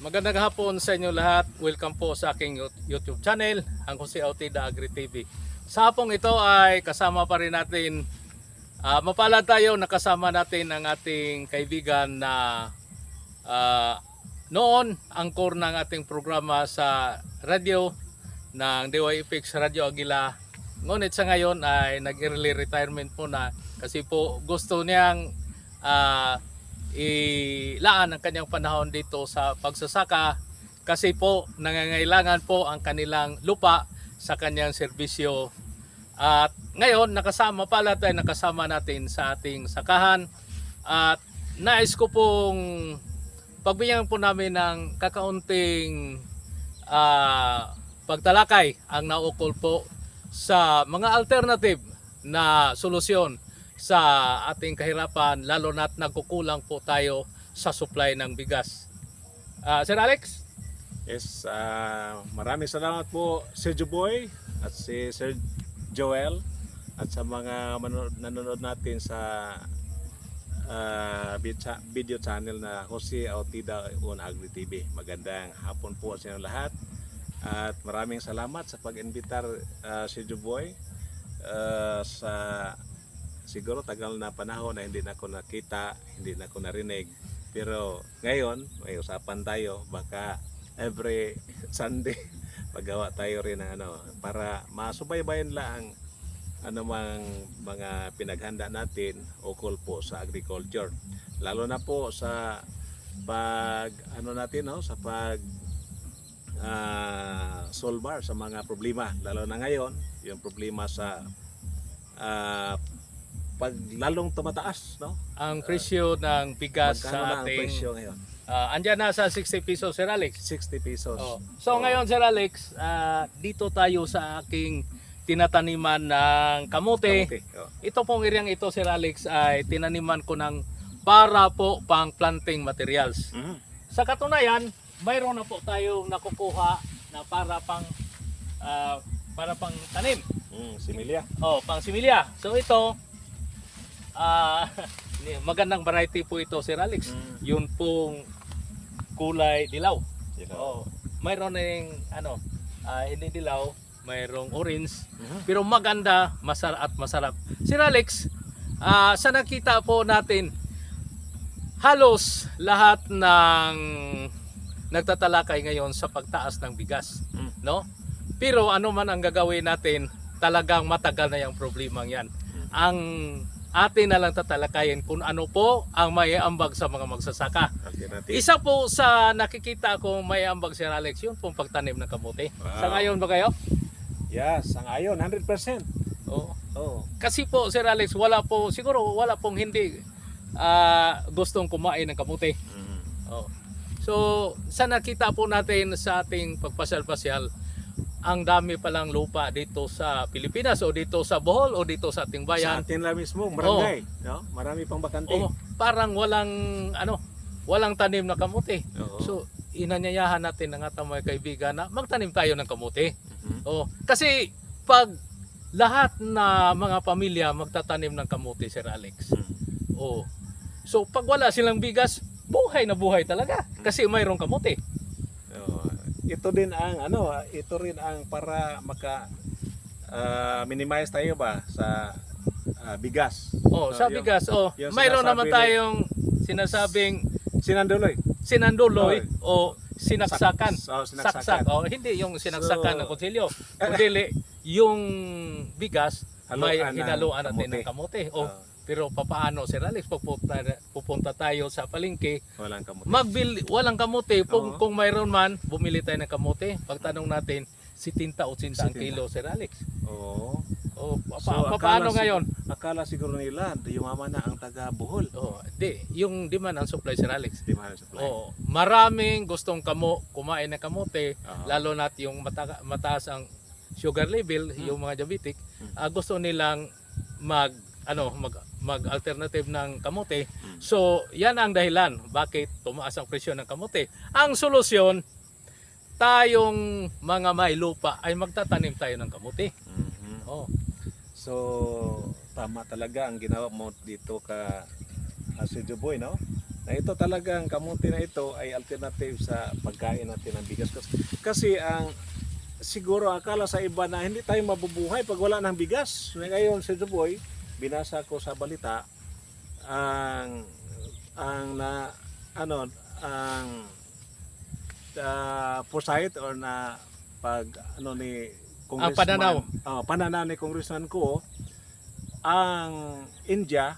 Magandang hapon sa inyo lahat. Welcome po sa aking Yout- YouTube channel, ang si Autida Agri TV. Sa hapong ito ay kasama pa rin natin, ah, mapalad tayo nakasama natin ang ating kaibigan na ah, noon angkor ng ating programa sa radio ng DYFX Radio Aguila. Ngunit sa ngayon ay nag-early retirement po na kasi po gusto niyang ah, ilaan ang kanyang panahon dito sa pagsasaka kasi po nangangailangan po ang kanilang lupa sa kanyang serbisyo. At ngayon nakasama pala tayo nakasama natin sa ating sakahan. At nais ko pong pagbigyan po namin ng kakaunting ah, pagtalakay ang naukol po sa mga alternative na solusyon sa ating kahirapan lalo na't nagkukulang po tayo sa supply ng bigas. Ah, Sir Alex? Yes, ah, maraming salamat po Sir Juboy at si Sir Joel at sa mga nanonood natin sa cha- video channel na Jose Autida on Agri TV. Magandang hapon po sa inyo lahat at maraming salamat sa pag-invitar ah, Sir Juboy ah, sa siguro tagal na panahon na hindi na ako nakita, hindi na ako narinig. Pero ngayon, may usapan tayo, baka every Sunday paggawa tayo rin ng ano para masubaybayan lang ano mang mga pinaghanda natin ukol po sa agriculture. Lalo na po sa pag ano natin no? Sa pag ah, solve sa mga problema. Lalo na ngayon yung problema sa ah, pag lalong tumataas no Ang presyo ng bigas magkano na sa ang ating presyo ngayon ah, andyan na sa 60 pesos Sir Alex. 60 pesos Oh. So Oo. ngayon Sir Alex, ah, dito tayo sa aking tinataniman ng kamote. Kamuti. Oh. Ito pong iryang ito Sir Alex ay tinaniman ko ng para po pang planting materials. Mhm. Sa katunayan, mayroon na po tayong nakukuha na para pang ah, para pang tanim. Mm, similya Oh, pang similya. So ito ah magandang variety po ito Sir Alex. Mm. Yun pong kulay dilaw. know. Oh, mayroon ng ano, ah, hindi dilaw, mayroong orange, Mhm. pero maganda, masarap at masarap. Sir Alex, ah, sa nakita po natin, halos lahat ng nagtatalakay ngayon sa pagtaas ng bigas, Mm. no? Pero ano man ang gagawin natin, talagang matagal na yung problema yan. Ang atin na lang tatalakayin kung ano po ang may ambag sa mga magsasaka. Alternative. Isa po sa nakikita ko may ambag si Alex, yun pong pagtanim ng kamote. Wow. Sa ngayon ba kayo? Yes, ang ayon 100%. Oo. Oh. Kasi po Sir Alex, wala po, siguro wala pong hindi ah, gustong kumain ng kamote. Mm. Oo. So, sa nakita po natin sa ating pagpasyal-pasyal, ang dami palang lupa dito sa Pilipinas o dito sa Bohol o dito sa ating Sa bayan. atin lang mismo, barangay, no? Marami pang bakante. Oo, parang walang ano, walang tanim na kamote. Oo. So, inanyayahan natin ang ating mga kaibigan na magtanim tayo ng kamote. Mhm. Oh, kasi pag lahat na mga pamilya magtatanim ng kamote, Sir Alex. Oh. So, pag wala silang bigas, buhay na buhay talaga kasi mayroong kamote. Ito din ang ano, ito rin ang para maka ah, minimize tayo ba sa ah, bigas. Oh, No, sa yung- bigas, oh, mayroon naman tayong sinasabing Sinanduloy. sinanduloy o sinaksakan. Sak- oh, sinaksakan. Saksak, oh, hindi yung sinaksakan So- ng kutsilyo. Kundi yung bigas may Haluan ng hinaluan natin ng kamote. Oh, Oo, pero papaano Sir Alex pupunta, pupunta tayo sa palengke walang kamote. magbil walang kamote kung, Oo. kung mayroon man bumili tayo ng kamote pagtanong natin si tinta o sinta ang 70. kilo Sir Alex Oo. o pa, So, pa- akala paano si- ngayon Akala siguro nila, yumaman na ang taga Bohol. oh di yung demand ang supply Sir Alex Di mahal supply. oh maraming gustong kamo kumain ng kamote Oo. lalo na't yung mata- mataas ang sugar level Hmm. yung mga diabetic Hmm. ah, gusto nilang mag ano mag mag alternative ng kamote so yan ang dahilan bakit tumaas ang presyo ng kamote ang solusyon tayong mga may lupa ay magtatanim tayo ng kamote Mhm. oh So, tama talaga ang ginawa mo dito ka Sir Juboy, no? na ito talagang kamuti na ito ay alternative sa pagkain natin ng bigas. Kasi, ang siguro akala sa iba na hindi tayo mabubuhay pag wala ng bigas. Ngayon si Duboy, binasa ko sa balita ang ang na ano ang uh, foresight or na pag ano ni Ang pananaw. Oh, pananaw ni Congressman ko ang India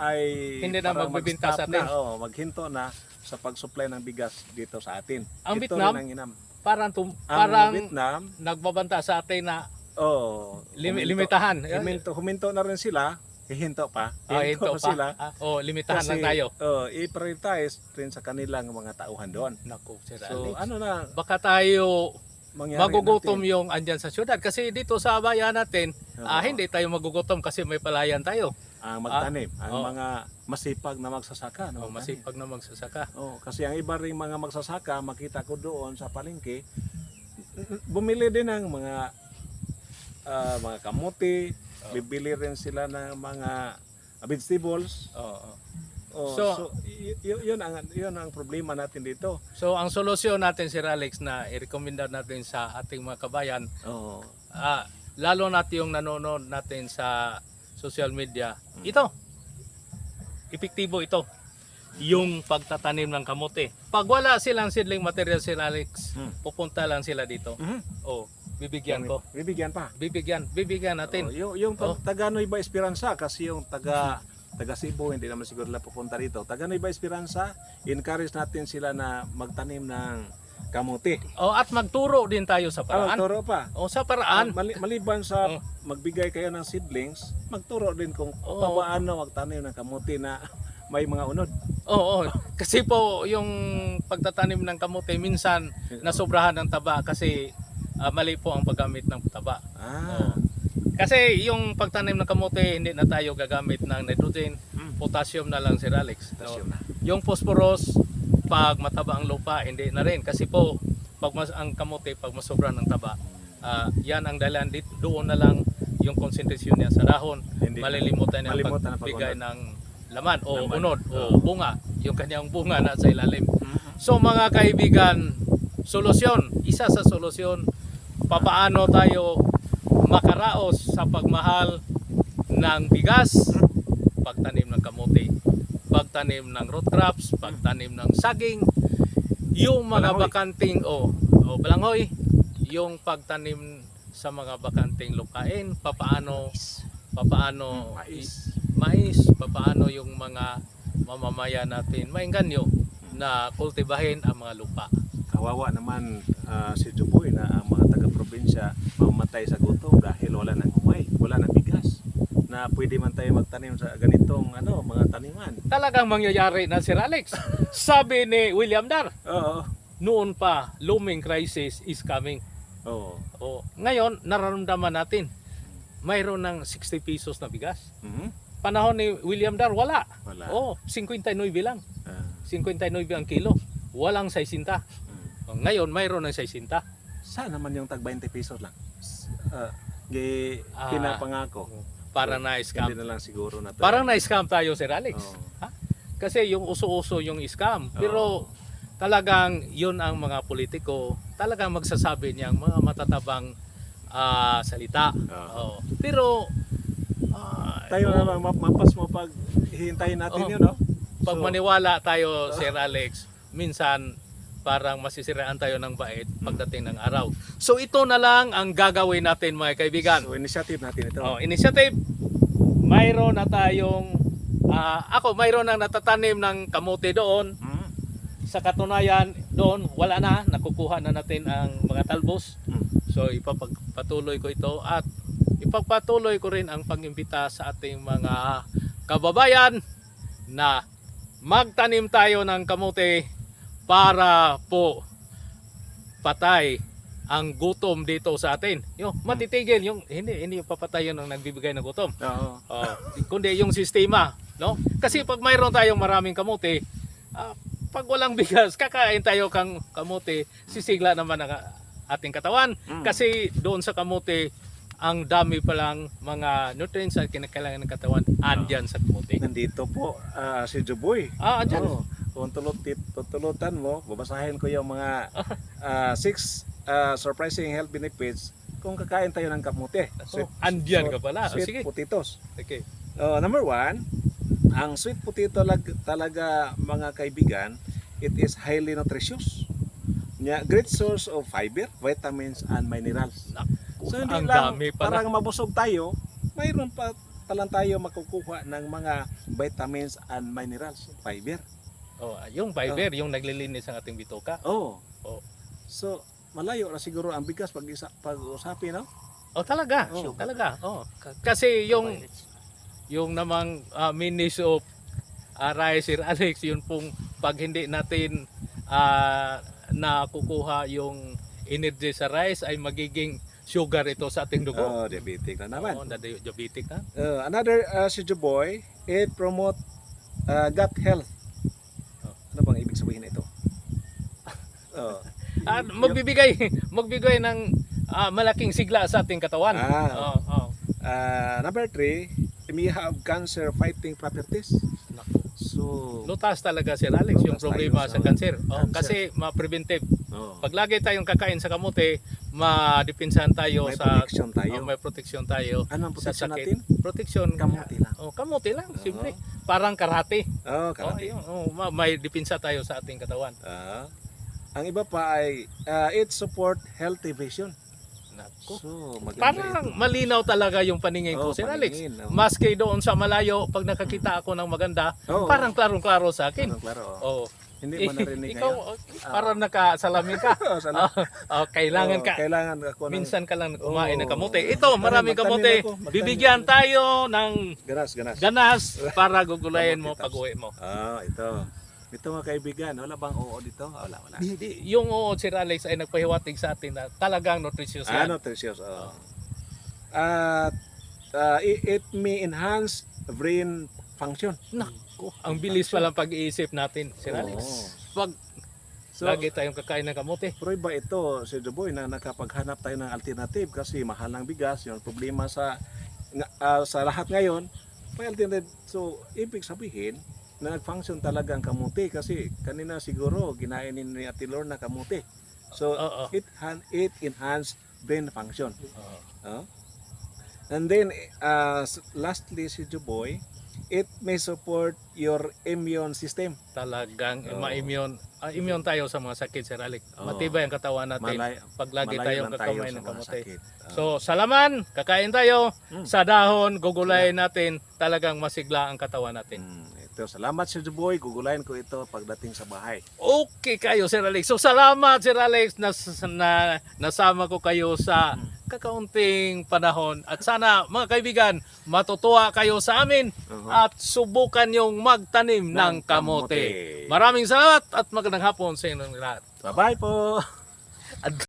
ay Hindi na magbibinta sa mag-stop na, atin. oh, maghinto na sa pag-supply ng bigas dito sa atin. Ang Ito Vietnam? ang. Parang, tum, Ang parang Vietnam, nagbabanta sa atin na oh, lim- huminto- limitahan. Huminto, huminto na rin sila, hihinto pa. Ah, ito pa. sila. Ah, oh, limitahan lang tayo. oh, i-prioritize rin sa kanilang mga tauhan doon. Naku, Sir So, Alex. ano na Baka tayo mangyari magugutom natin? yung andyan sa syudad. Kasi dito sa bayan natin, ah, Oo. hindi tayo magugutom kasi may palayan tayo. ang magtanim, ang oh. mga masipag na magsasaka. Oh, No, masipag na magsasaka. Oh, kasi ang iba ring mga magsasaka, makita ko doon sa palengke, bumili din ng mga ah, mga kamuti, Oh. bibili rin sila ng mga vegetables. Oo. Oh, So- so, y- yun ang yun ang problema natin dito. So ang solusyon natin Sir Alex na i-recommenda natin sa ating mga kabayan, Oh, ah, lalo natin yung nanonood natin sa social media, Hmm. ito. Epektibo ito. Yung pagtatanim ng kamote. Pag wala silang seedling material Sir Alex, Hmm. pupunta lang sila dito. mhm. Oh, bibigyan ko. Bibigyan pa. Bibigyan, bibigyan Oh, natin. yung yung Oh. taga Nueva Esperanza kasi yung taga taga Cebu hindi naman siguro nila pupunta rito. Taga Nueva Esperanza, encourage natin sila na magtanim ng kamuti. Oh, at magturo din tayo sa Oh, paraan. turo pa. Oh, sa paraan. mali- maliban sa Oh. magbigay kayo ng seedlings, magturo din kung Oo. paano magtanim ng kamuti na may mga unod. Oo, kasi po yung pagtatanim ng kamote minsan nasobrahan ng taba kasi ah, mali po ang paggamit ng taba. Ah. Kasi yung pagtanim ng kamote hindi na tayo gagamit ng nitrogen, Mm. potassium na lang Sir Alex. Potassium na. Yung phosphorus pag mataba ang lupa hindi na rin kasi po pag mas, ang kamote pag masobra ng taba, ah, yan ang dahilan dito doon na lang yung konsentrasyon niya sa dahon. Hindi na. malilimutan niya ang pagbigay pag-unod. ng laman o Laman. unod o bunga. Yung kanyang bunga na sa ilalim. Mhm. So mga kaibigan, solusyon, isa sa solusyon, papaano tayo makaraos sa pagmahal ng bigas, pagtanim ng kamote, pagtanim ng root crops, pagtanim ng saging, yung mga Balanghoy. bakanting o o balanghoy, yung pagtanim sa mga bakanting lupain, papaano papaano Mais. mais, papaano yung mga mamamayan natin maingganyo na kultibahin ang mga lupa. Kawawa naman ah, si Juboy na ang mga taga-probinsya mamatay sa gutom dahil wala nang humay, wala nang bigas na pwede man tayo magtanim sa ganitong ano mga taniman. Talagang mangyayari na Sir Alex. Sabi ni William Dar, Oo. noon pa, looming crisis is coming. Oo. O, ngayon, nararamdaman natin, mayroon ng 60 pesos na bigas. Mhm. Panahon ni William Dar, wala. Wala. Oh, 59 lang. Ah, 59 ang kilo. Walang 60. Ngayon, mayroon ng 60. Saan naman yung tag 20 pesos lang? S- ah, gi Ah. pinapangako. Parang na-scam. Hindi na lang siguro na Parang na-scam tayo, Sir Alex. Oo. Kasi yung uso-uso yung scam. Pero Oo. talagang yun ang mga politiko, talagang magsasabi niyang mga matatabang ah, salita. Oo. Oo. Pero ah, tayo oo, na lang map- mapas mo pag hihintayin natin Oo. yun, no? pag So, maniwala tayo, Sir Alex, minsan parang masisiraan tayo ng bait Hmm. pagdating ng araw. So ito na lang ang gagawin natin mga kaibigan. So, initiative natin ito. Oh, initiative. Mayroon na tayong ah, ako mayroon nang natatanim ng kamote doon. Mm. Sa katunayan doon wala na nakukuha na natin ang mga talbos. Mm. So ipapagpatuloy ko ito at ipagpatuloy ko rin ang pangimbita sa ating mga kababayan na magtanim tayo ng kamote para po patay ang gutom dito sa atin. Yung matitigil yung hindi hindi yung papatay yun ang nagbibigay ng gutom. Oo. Oh, kundi yung sistema, no? Kasi pag mayroon tayong maraming kamote, ah, pag walang bigas, kakain tayo kang kamote, sisigla naman ang ah, ating katawan. Mm. Kasi doon sa kamote, ang dami palang mga nutrients na kinakailangan ng katawan andyan sa kamote. Nandito po ah, si Juboy. Ah, andyan. Oo. Kung tulutit, tutulutan mo, babasahin ko yung mga ah, six ah, surprising health benefits kung kakain tayo ng kamote. Oh, andyan ka pala. Oh, Sweet sige. potatoes. Okay. Uh, number one, ang sweet potato lag, talaga mga kaibigan, it is highly nutritious. Nya, great source of fiber, vitamins, and minerals. Naku, So hindi ang lang dami pala. parang mabusog tayo, mayroon pa pa lang tayo makukuha ng mga vitamins and minerals, fiber. Oh, yung fiber, yung naglilinis ng ating bituka. Oh. Oh. So, malayo na siguro ang bigas pag isa pag-usapin, no? Oh, talaga. Oh. Talaga. Oh. Kasi yung yung namang uh, minis of uh, rice Sir Alex, yun pong pag hindi natin ah, nakukuha yung energy sa rice ay magiging sugar ito sa ating dugo. Oh, diabetic na naman. Di- diabetic na. Uh, another uh, si Boy, it promote uh, gut health. Oh. Ano bang ibig sabihin nito? Oh. Y- magbibigay magbigay ng ah, malaking sigla sa ating katawan. Ah. Oo, oo. Uh, number three, may have cancer fighting properties. So, Lutas talaga Sir Alex yung problema sa sa cancer. Oh, cancer. kasi ma-preventive. oh, Pag lagi tayong kakain sa kamote, madipinsahan tayo may sa protection tayo. oh, may proteksyon tayo ano ang sa protection sakit. natin? Proteksyon Kamuti lang. Oh, kamote lang, Oo. simple. Parang karate. Oh, Oh, karate. yun. Oh, ma- may dipinsa tayo sa ating katawan. Ah. Ang iba pa ay uh, it support healthy vision. Naku. So, Parang ito. malinaw talaga yung paningin ko, Oh, Sir Alex. oh. Maski doon sa malayo, pag nakakita ako ng maganda, Oo. parang klarong-klaro sa akin. Klaro. Oh. Hindi mo narinig Ikaw, ngayon? oh, parang nakasalamin ka. Oh, sana. Oh, kailangan Oh, ka. Kailangan ako ng Minsan ka lang kumain ng Oo. kamote. Ito, maraming kamote. ako, Bibigyan tayo ng ganas, ganas. ganas para gugulayin mo Kamote, pag uwi mo. Ah, ito. Ito mga kaibigan, wala bang oo dito? Wala, wala. Di- di- Yung oo, Sir Alex ay nagpahiwatig sa atin na talagang nutritious Ah, yan. nutritious. Oh. At uh, it, it may enhance brain function. Naku, ang bilis pa lang pag-iisip natin, Sir Alex. Pag So, lagi tayong kakain ng kamote. prueba ito, Sir Duboy, na nakapaghanap tayo ng alternative kasi mahal ng bigas, yung problema sa nga- ah, sa lahat ngayon, may alternative. So, ibig sabihin, na nag-function talaga ang kamuti kasi kanina siguro ginainin ni Ate Lorna kamuti. So, Oo. it, han- it enhance brain function. Oo. Oh. And then, uh, lastly, si Juboy, it may support your immune system. Talagang Oo. ma-immune. ah, immune tayo sa mga sakit, Sir Alex. Oo. Matibay ang katawan natin Malay, pag lagi tayong lang tayo ng kamote. Oh. So, sa laman, kakain tayo. Mm. Sa dahon, gugulayin natin. Talagang masigla ang katawan natin. Mm, ito, salamat Sir Juboy. Gugulayin ko ito pagdating sa bahay. Okay kayo, Sir Alex. So, salamat, Sir Alex, na, na nasama ko kayo sa kakaunting panahon. At sana, mga kaibigan, matutuwa kayo sa amin Uh-huh. at subukan yung magtanim ng, Ng kamote. kamote. Maraming salamat at magandang hapon sa inyong lahat. Bye-bye po!